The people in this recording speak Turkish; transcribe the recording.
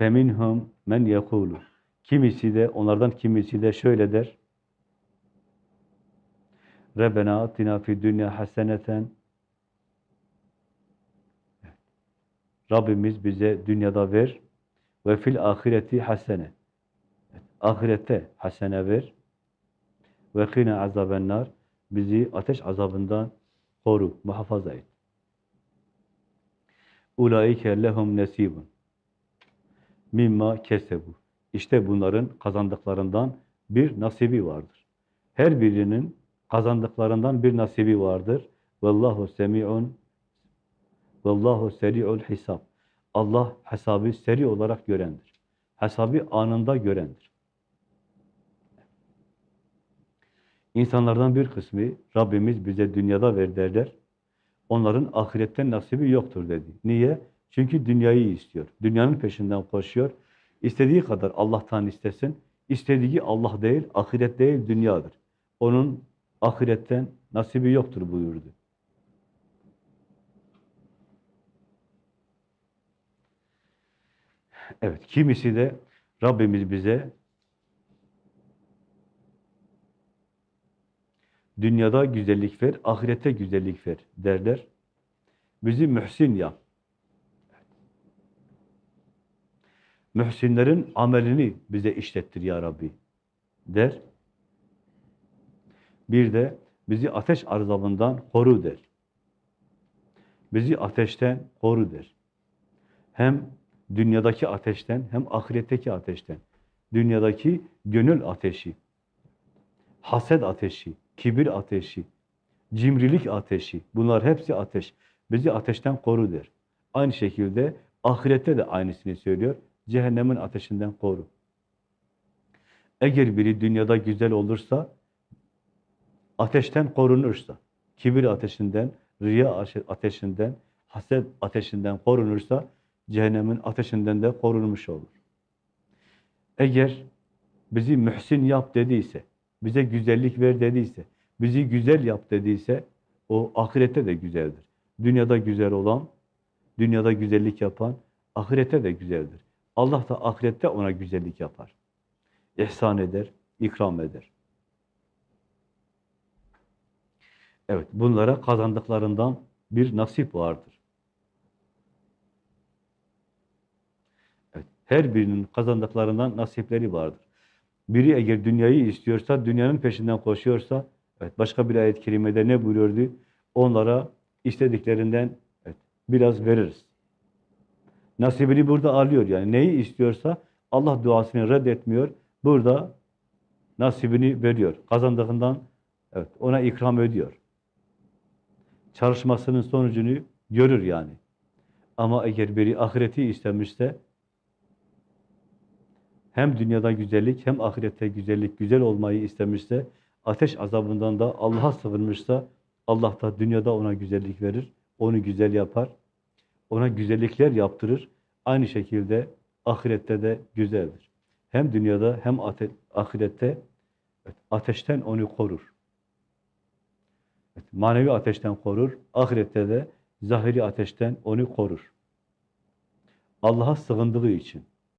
Feminhum men yekulu. Kimisi de onlardan kimisi de şöyle der. Rabbena atina fid dünya haseneten. Rabbimiz bize dünyada ver ve fil ahireti hasene. Ahirette hasene ver. Ve kina azabennar. Bizi ateş azabından koru, muhafaza et. Ulaike lehum nesibun. Mimma kesebu. İşte bunların kazandıklarından bir nasibi vardır. Her birinin kazandıklarından bir nasibi vardır. Vallahu semi'un Vallahu seri'ul hisab. Allah hesabı seri olarak görendir. Hesabı anında görendir. İnsanlardan bir kısmı Rabbimiz bize dünyada ver derler. Onların ahiretten nasibi yoktur dedi. Niye? Çünkü dünyayı istiyor. Dünyanın peşinden koşuyor. İstediği kadar Allah'tan istesin. İstediği Allah değil, ahiret değil, dünyadır. Onun ahiretten nasibi yoktur buyurdu. Evet, kimisi de Rabbimiz bize dünyada güzellik ver, ahirette güzellik ver derler. Bizi mühsin yap. Mühsinlerin amelini bize işlettir ya Rabbi der. Bir de bizi ateş azabından koru der. Bizi ateşten koru der. Hem dünyadaki ateşten hem ahiretteki ateşten. Dünyadaki gönül ateşi, haset ateşi, kibir ateşi, cimrilik ateşi, bunlar hepsi ateş. Bizi ateşten koru der. Aynı şekilde ahirette de aynısını söylüyor. Cehennemin ateşinden koru. Eğer biri dünyada güzel olursa, ateşten korunursa, kibir ateşinden, riya ateşinden, haset ateşinden korunursa, cehennemin ateşinden de korunmuş olur. Eğer bizi mühsin yap dediyse, bize güzellik ver dediyse, bizi güzel yap dediyse, o ahirette de güzeldir. Dünyada güzel olan, dünyada güzellik yapan, ahirette de güzeldir. Allah da ahirette ona güzellik yapar. İhsan eder, ikram eder. Evet, bunlara kazandıklarından bir nasip vardır. Evet, her birinin kazandıklarından nasipleri vardır. Biri eğer dünyayı istiyorsa, dünyanın peşinden koşuyorsa, evet, başka bir ayet-i kerimede ne buyuruyordu? Onlara istediklerinden evet, biraz veririz. Nasibini burada alıyor yani. Neyi istiyorsa Allah duasını reddetmiyor. Burada nasibini veriyor. Kazandığından evet, ona ikram ediyor. Çalışmasının sonucunu görür yani. Ama eğer biri ahireti istemişse hem dünyada güzellik hem ahirette güzellik, güzel olmayı istemişse ateş azabından da Allah'a sığınmışsa Allah da dünyada ona güzellik verir, onu güzel yapar, ona güzellikler yaptırır. Aynı şekilde ahirette de güzeldir. Hem dünyada hem ahirette ateşten onu korur. manevi ateşten korur, ahirette de zahiri ateşten onu korur. Allah'a sığındığı için.